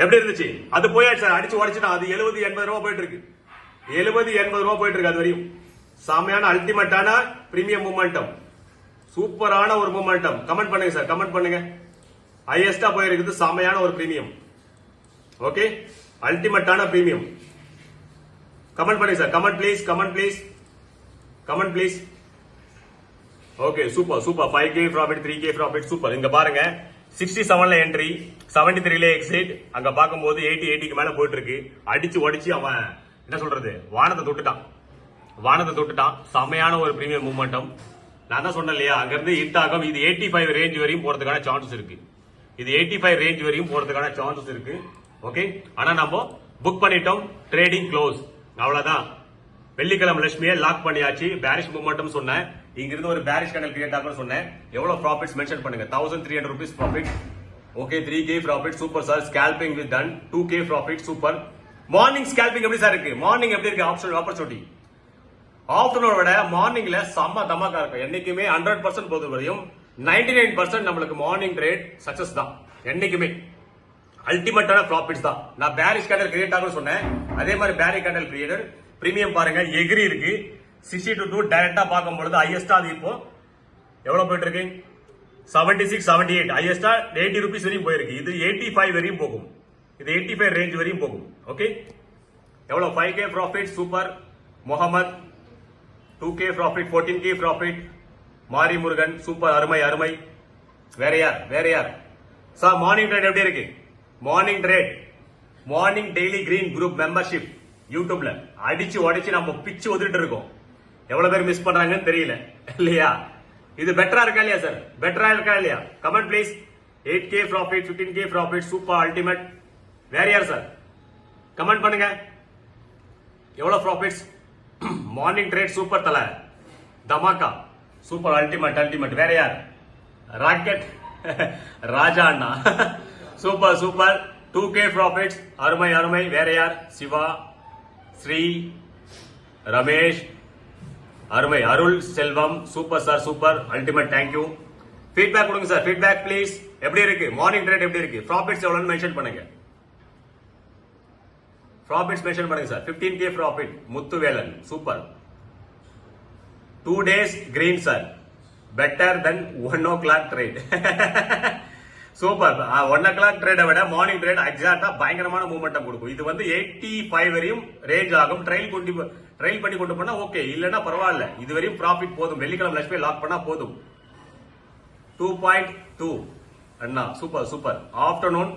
எப்படி இருந்துச்சு? அது போயாச்சு சார். அடிச்சு உடச்சுனா அது எழுபது எண்பது ரூபா போயிட்டு இருக்கு. எழுபது எண்பது ரூபா போயிட்டு இருக்கு அது வரையும். செமையான அல்டிமேட்டான பிரீமியம் மூமெண்டம் சூப்பரான ஒரு மூமெண்டம் கமெண்ட் பண்ணுங்க சார். கமெண்ட் பண்ணுங்க. ஹையஸ்டா போயிருக்குது. செமையான ஒரு பிரீமியம் ஓகே அல்டிமேட்டான பிரீமியம் கமெண்ட் பண்ணுங்க sir. Comment please comment please comment please okay super super five K profit three K profit super இங்க பாருங்க. சிக்ஸ்டி செவன்ல என்ட்ரி செவன்டி த்ரீல எக்ஸிட் அங்க பார்க்கும்போது எயிட்டி எயிட்டிக்கு மேல போயிட்டு இருக்கு அடிச்சு உடச்சு அவன் என்ன சொல்றது? வானத்தை தொட்டுட்டான். வானத்தை தொட்டுட்டான். செமையான ஒரு பிரீமியம் மூமெண்டம் நான் தான் சொன்னேன் இல்லையா? அங்கிருந்து ஹிட் ஆகும். இது எயிட்டி ஃபைவ் ரேஞ்ச் வரையும் போறதுக்கான சான்சஸ் இருக்கு. இது எயிட்டி ஃபைவ் ரேஞ்ச் வரையும் போறதுக்கான சான்சஸ் இருக்கு. ஓகே ஆனா நம்ம புக் பண்ணிட்டோம். ட்ரேடிங் க்ளோஸ் அவ்வளவுதான். வெள்ளிக்கிழமை லட்சுமியை லாக் பண்ணியாச்சு. பேரிஷ் மூமெண்டம் சொன்னேன். இங்கிருந்து ஒரு பேரிஷ் கண்டல் கிரியேட் ஆகும் சொன்னேன். எவ்வளவு ப்ராஃபிட்ஸ் மென்ஷன் பண்ணுங்க. Thousand three hundred rupees profit okay three K profit super sir scalping with done two K profit super morning scalping எப்படி சார் இருக்கு? மார்னிங் எப்படி இருக்கு? ஆப்ஷன் ஆப்பர்ச்சுனிட்டி ஆஃப்டர்நூன் விட மார்னிங்ல செம்ம தமாக்கா இருக்கும். என்னைக்குமே ஹண்ட்ரட் பர்சன்ட் பொறுத்த வரையும் நைன்டி நைன் பர்சன்ட் நம்மளுக்கு மார்னிங் ட்ரேட் சக்சஸ் தான். என்னைக்குமே. அல்டிமேட்டான ப்ராஃபிட்ஸ் தான். நான் பேரிஷ் கேண்டல் கிரியேட் ஆகும் சொன்னேன். அதே மாதிரி பேரி கேண்டல் கிரியேட்டர் பிரீமியம் பாருங்க எகிரி இருக்கு. சிக்ஸ்டி டு டூ டைரக்டா பார்க்கும் பொழுது ஹையஸ்டா அது இப்போ எவ்வளோ போயிட்டு இருக்கு செவன்டி சிக்ஸ் செவன்டி எயிட் ஹையஸ்டா எயிட்டி ருபீஸ் வரையும் போயிருக்கு. இது எயிட்டி ஃபைவ் வரையும் போகும். இது எயிட்டி ஃபைவ் ரேஞ்ச் வரையும் போகும். ஓகே எவ்வளோ five K profit super Mohammed two K profit fourteen K profit Mari Murugan super அருமை அருமை. வேற யார்? வேற யார்? சார் மார்னிங் ட்ரேட் எப்படி இருக்கு? Morning trade morning daily green group membership யூடியூப்ல அடிச்சு உடைச்சு நம்ம பிச்சு ஒதுட்டு இருக்கோம். எவ்வளவு பேர் மிஸ் பண்றாங்கன்னு தெரியல. இல்லையா? இது பெட்டரா இருக்கா இல்லையா சார் பெட்டரா இருக்கா இல்லையா? Comment please eight K profit fifteen K profit super ultimate வேற யார் சார் கமெண்ட் பண்ணுங்க. எவ்வளவு ப்ராஃபிட்ஸ் மார்னிங் ட்ரேட் சூப்பர் தலை. தமாக்கா சூப்பர் அல்டிமேட் அல்டிமேட் வேற யார்? ராக்கெட் ராஜா அண்ணா. Super super two K profits அருமை அருமை. வேற யார்? சிவா ஸ்ரீ ரமேஷ். அருமை Arul Selvam super sir super ultimate thank you feedback கொடுங்க சார் ஃபீட்பேக் ப்ளீஸ் எப்படி இருக்கு? மார்னிங் ட்ரேட் எப்படி இருக்கு? ப்ராஃபிட்ஸ் எவ்வளோன்னு மென்ஷன் பண்ணுங்க. ப்ராஃபிட்ஸ் மென்ஷன் பண்ணுங்க sir. 15k K profit Muthuvelan super. Two days green sir better than one o'clock trade super one o'clock ட்ரேடை விட morning trade எக்ஸாக்டா பயங்கரமான மூமெண்டம் கொடுக்கும். இது வந்து எயிட்டி ஃபைவ் வரையும் ரேஞ்ச் ஆகும். ட்ரெயின் கொண்டு ட்ரைல் பண்ணி கொண்டு போனா ஓகே இல்லைன்னா பரவாயில்ல. இதுவரையும் ப்ராஃபிட் போதும். வெள்ளிக்கிழமை லட்சுமி லாக் பண்ணா போதும். டூ பாயிண்ட் டூ அண்ணா super super afternoon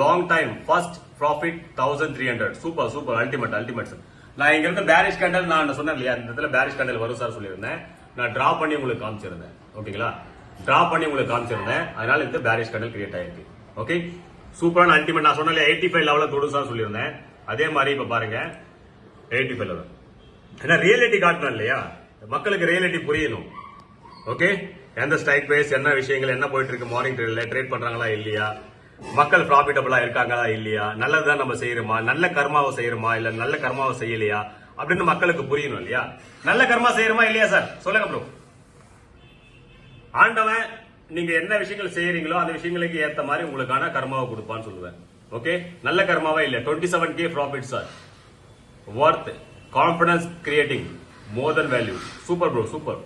long time first profit thousand three hundred super super ultimate ultimate sir நான் இங்க இருந்து பேரிஷ் கண்டல் நான் சொன்னேன் இல்லையா? இந்த இடத்துல பேரிஷ் கண்டல் வரும் சார் சொல்லியிருந்தேன். நான் டிரா பண்ணி உங்களுக்கு காமிச்சிருந்தேன். ஓகேங்களா டிரா பண்ணி உங்களுக்கு காமிச்சிருந்தேன். அதனால இந்த பேரிஷ் கேண்டல் கிரியேட் ஆயிருக்கு. ஓகே சூப்பரான அல்டிமேட் நான் சொன்னேன் எயிட்டி ஃபைவ் லெவலில் தொடும் சார் சொல்லியிருந்தேன். அதே மாதிரி இப்போ பாருங்க. எயிட்டி ஃபைவ் லெவல் ஏன்னா ரியாலிட்டி காட்டணும் இல்லையா? மக்களுக்கு ரியாலிட்டி புரியணும். ஓகே எந்த ஸ்ட்ரைக் பிரைஸ் என்ன விஷயங்கள் என்ன போயிட்டு இருக்கு மார்னிங் ட்ரேடில் ட்ரேட் பண்றாங்களா இல்லையா? மக்கள் ப்ராஃபிட்டபிளா இருக்காங்களா இல்லையா? நல்லதுதான் நம்ம செய்யறோமா? நல்ல கர்மாவை செய்யறோமா? இல்ல நல்ல கர்மாவை செய்யலையா? அப்படின்னு மக்களுக்கு புரியணும் இல்லையா? நல்ல கர்மா செய்யறோமா இல்லையா சார் சொல்லுங்க ப்ரோ ஆண்டவன் நீங்க என்ன விஷயங்கள் செய்யறீங்களோ அந்த விஷயங்களுக்கு ஏத்த மாதிரி உங்களுக்கான கர்மாவை கொடுப்பான்னு சொல்லுவேன். ஓகே நல்ல கர்மாவா இல்லையா? Twenty seven K profit sir worth confidence creating more then value super bro super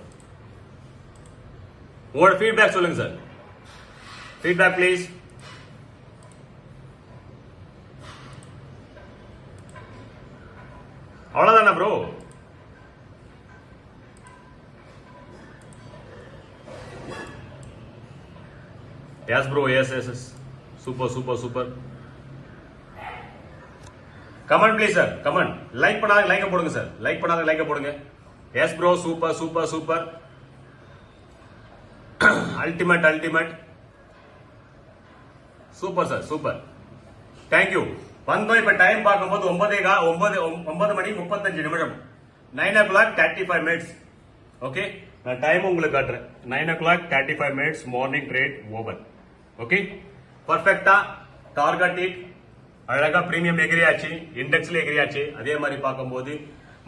உங்களோட ஃபீட்பேக் சொல்லுங்க சார் ஃபீட்பேக் ப்ளீஸ் அவ்வளவுதானே bro yes bro yes yes yes super super super comment please sir comment like பண்ணாத லைக்க போடுங்க sir like பண்ணாத லைக்க போடுங்க. Yes bro super super super ultimate ultimate super sir super thank you வந்தோம் இப்ப time பார்க்கும்போது ஒன்பதே கா ஒன்பது ஒன்பது மணி முப்பத்தஞ்சு நிமிடம். Nine o'clock thirty five minutes okay நான் டைம் உங்களுக்கு காட்டுறேன். Nine o'clock thirty five minutes morning trade over okay பர்ஃபெக்டா டார்கெட் இட் அழகா பிரீமியம் எகிரியாச்சு இண்டெக்ஸ்ல எகிரியாச்சு அதே மாதிரி பார்க்கும்போது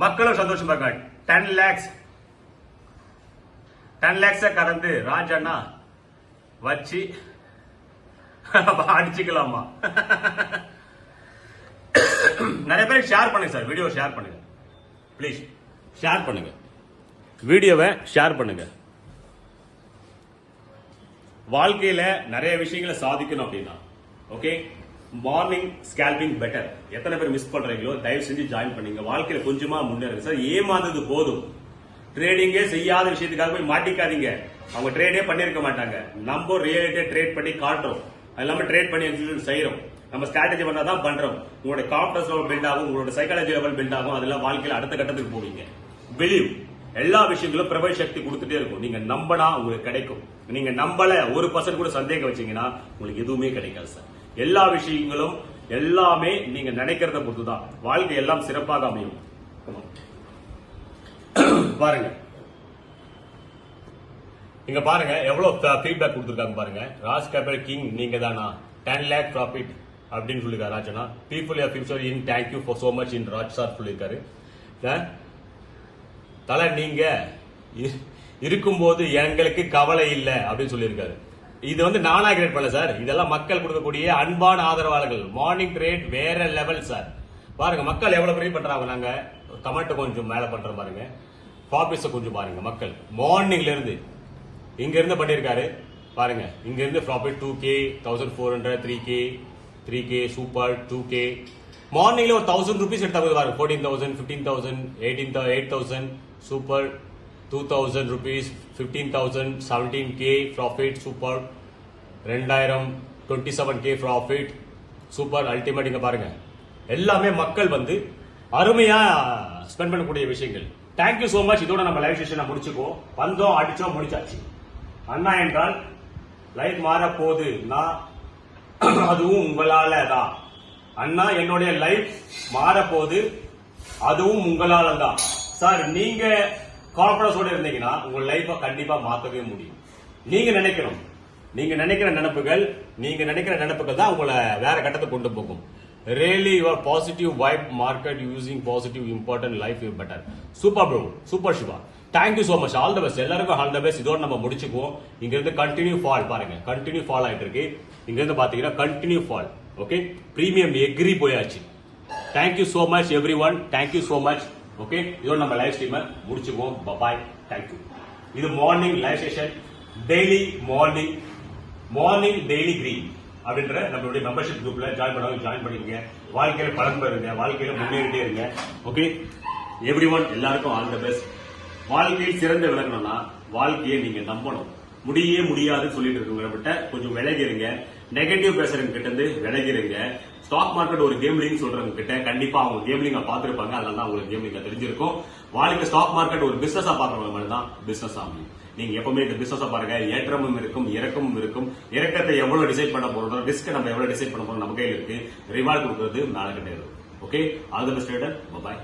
மக்களும் சந்தோஷமா இருக்காங்க. டென் லேக்ஸ் டென் லேக்ஸ கடந்து ராஜண்ணா வச்சு அடிச்சுக்கலாமா? நிறைய பேர் ஷேர் பண்ணுங்க சார் வீடியோ ஷேர் பண்ணுங்க. ப்ளீஸ் ஷேர் பண்ணுங்க. வீடியோவை ஷேர் பண்ணுங்க. வாழ்க்கையில நிறைய விஷயங்களை சாதிக்கணும் அப்படின்னா ஓகே மார்னிங் ஸ்கேல்பிங் பெட்டர் எத்தனை பேர் மிஸ் பண்றீங்களோ தயவு செஞ்சு ஜாயின் பண்ணுங்க. வாழ்க்கையில கொஞ்சமா முன்னேறுங்க. சார் ஏமாந்தது போதும். ட்ரேடிங்கே செய்யாத விஷயத்துக்காக போய் மாட்டிக்காதீங்க. அவங்க ட்ரேடே பண்ணிருக்க மாட்டாங்க. நம்ம ரியலிட்டியை ட்ரேட் பண்ணி காட்டுறோம். அது இல்லாம ட்ரேட் பண்ணி execute செய்யறோம் நம்ம ஸ்ட்ராட்டஜி பண்ணா தான் பண்றோம். உங்களோட கான்பிடன்ஸ் லெவல் பில்ட் ஆகும். உங்களோட சைக்காலஜி லெவல் பில்ட் ஆகும். அதெல்லாம் வாழ்க்கையில அடுத்த கட்டத்துக்கு போவீங்க. பிலீவ் எல்லா விஷயங்களும் பிரபல சக்தி கொடுத்துட்டே இருக்கும். நீங்க நம்பினா உங்களுக்கு கிடைக்கும். நீங்க நம்பல ஒரு பர்சன்ட் கூட சந்தேகம் வச்சீங்கன்னா உங்களுக்கு எதுவுமே கிடைக்காது சார். எல்லா விஷயங்களும் எல்லாமே நீங்க நினைக்கிறத பொறுத்து தான் வாழ்க்கை எல்லாம் சிறப்பாக அமையும். பாருங்க. இங்க பாருங்க எவ்வளவு ஃபீட்பேக் கொடுத்துருக்காங்க பாருங்க. ராஜ் கேபிட்டல் கிங் நீங்க தானா டென் லேக் ப்ராஃபிட் அப்படின்னு சொல்லிருக்காரு ராஜனா. People are future in thank you for so much in Raj sir சொல்லியிருக்காரு தலை நீங்க இ- இருக்கும்போது எங்களுக்கு கவலை இல்லை அப்படின்னு சொல்லியிருக்காரு இது வந்து நானா கிரியேட் பண்ணல சார். இதெல்லாம் மக்கள் கொடுக்கக்கூடிய அன்பான ஆதரவாளர்கள். மார்னிங் ட்ரேட் வேற லெவல் சார். பாருங்க மக்கள் எவ்வளவு பெரிய பண்றாங்க நாங்க? கமெண்ட் கொஞ்சம் மேல பண்றோம் பாருங்க. ப்ராஃபிட்ஸை கொஞ்சம் பாருங்க மக்கள். மார்னிங்ல இருந்து இங்க இருந்து பண்ணிருக்காரு. பாருங்க இங்க இருந்து profit two K thousand four hundred three K three K super two K மார்னிங்ல ஒரு தௌசண்ட் ருபீஸ் எடுத்தா போது பாருங்க. Fourteen thousand fifteen thousand eighteen eight thousand super thousand rupees fifteen thousand seventeen K profit super ரெண்டாயிரம் twenty seven K profit super ultimate இங்க பாருங்க. எல்லாமே மக்கள் வந்து அருமையா ஸ்பெண்ட் பண்ணக்கூடிய விஷயங்கள். தேங்க்யூ ஸோ மச் இதோட நம்ம லைவ் செஷனை முடிச்சுக்குவோம். வந்தோம் அடிச்சோம் முடிச்சாச்சு. அண்ணா என்றால் லைஃப் மாற நான் அதுவும் உங்களால தான் அண்ணா என்னுடைய லைஃப் மாற அதுவும் உங்களால தான் சார் நீங்க கான்பிடன்ஸோட இருந்தீங்கன்னா உங்க லைஃப கண்டிப்பா மாத்தவே முடியும். நீங்க நினைக்கணும். நீங்க நினைக்கிற நினைப்புகள் நீங்க நினைக்கிற நினைப்புகள் தான் உங்களை வேற கட்டத்துக்கு கொண்டு போகும். Really your positive vibe market using positive important life you better super bro super Shiva thank you so much all the best எல்லாருக்கும் ஆல் த பெஸ்ட் இதோட நம்ம முடிச்சுக்குவோம். இங்க இருந்து கண்டினியூ ஃபால் பாருங்க. கண்டினியூ ஃபால் ஆயிட்டு இருக்கு இங்க இருந்து பாத்தீங்கன்னா கண்டினியூ ஃபால் ஓகே பிரீமியம் எக்ரி போயாச்சு. Thank you so much everyone thank you so much okay இதோட நம்ம லைவ் ஸ்ட்ரீமை முடிச்சுக்குவோம். பாய் தேங்க்யூ இது morning live session daily morning morning daily green அப்படின்ற நம்மளுடைய மெம்பர்ஷிப் குரூப்ல ஜாயின் பண்ணவங்க ஜாயின் பண்ணிக்கங்க வாழ்க்கையில பலன் பெறுங்க. வாழ்க்கையில முன்னேறிட்டே இருங்க. ஓகே எவ்ரி ஒன் எல்லாருக்கும் ஆல் த பெஸ்ட் வாழ்க்கையில் சிறந்து விளங்கணும்னா வாழ்க்கையை நீங்க நம்பணும். முடியே முடியாதுன்னு சொல்லிட்டு இருக்கவங்க கொஞ்சம் விலகிருங்க. நெகட்டிவ் பேசுறவங்க கிட்ட இருந்து விலகிருங்க. ஸ்டாக் மார்க்கெட் ஒரு கேம்லிங் சொல்றவங்க கிட்ட கண்டிப்பா அவங்க கேம்லிங்க பாத்துருப்பாங்க அதனால தான் உங்களுக்கு கேம்லிங்க தெரிஞ்சிருக்கும். வாழ்க்கை ஸ்டாக் மார்க்கெட் ஒரு பிசினஸா பாக்குறவங்க மாதிரி தான் பிசினஸ் ஆகும் நீங்க எப்பவுமே இந்த பிசினஸ் பாருங்க. ஏற்றமும் இருக்கும் இறக்கமும் இருக்கும். இறக்கத்தை எவ்வளவு டிசைட் பண்ண போறோம் ரிஸ்க் நம்ம எவ்வளவு டிசைட் பண்ண போறோம் நம்ம கையில் இருக்கு. ரிவார்ட் கொடுக்கறது நாளை கிட்ட இருக்கும் okay all the best bye